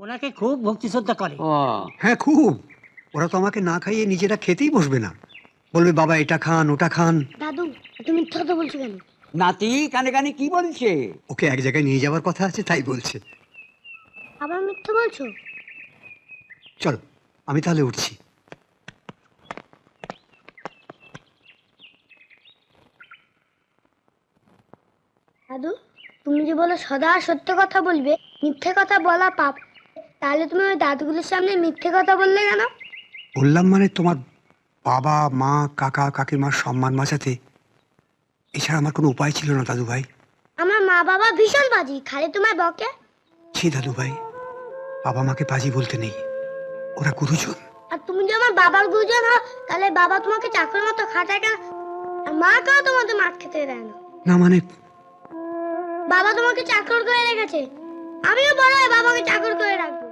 ওনাকে খুব ভক্তি শ্রদ্ধা করে। ও। হ্যাঁ খুব। ওরা তো আমাকে না খাইয়ে নিজেরা খেতেই বসবে না। বলবে বাবা এটা খান ওটা খান। দাদু তুমি মিথ্যা কথা বলছো কেন? নাতি কানে কানে কি বলছে? ওকে এক জায়গায় নিয়ে যাওয়ার কথা আছে তাই বলছে। আবার মিথ্যা বলছো? চলো আমি তাহলে উঠছি। দাদু তুমি যে বলো সদা সত্য কথা বলবে মিথ্যে কথা বলা পাপ। তাহলে তুমি ওই দাদুগুলোর সামনে মিথ্যে কথা বললে কেন? বললাম মানে তোমার বাবা মা কাকা কাকিমার সম্মান বাঁচাতে। এছাড়া আমার কোনো উপায় ছিল না দাদু ভাই আমার মা বাবা ভীষণ বাজি খালি তোমায় বকে? ছি দাদু ভাই বাবা মাকে পাজি বলতে নেই। ওরা গুরুজন। আর তুমি যে আমার বাবার গুরুজন হও তাহলে বাবা তোমাকে চাকরির মতো খাটায় কেন? আর মা কেন তোমাকে মাছ খেতে দেয় না। না মানে? বাবা তোমাকে চাকর করে রেখেছে। আমিও বড় হয়ে বাবাকে চাকর করে রাখব।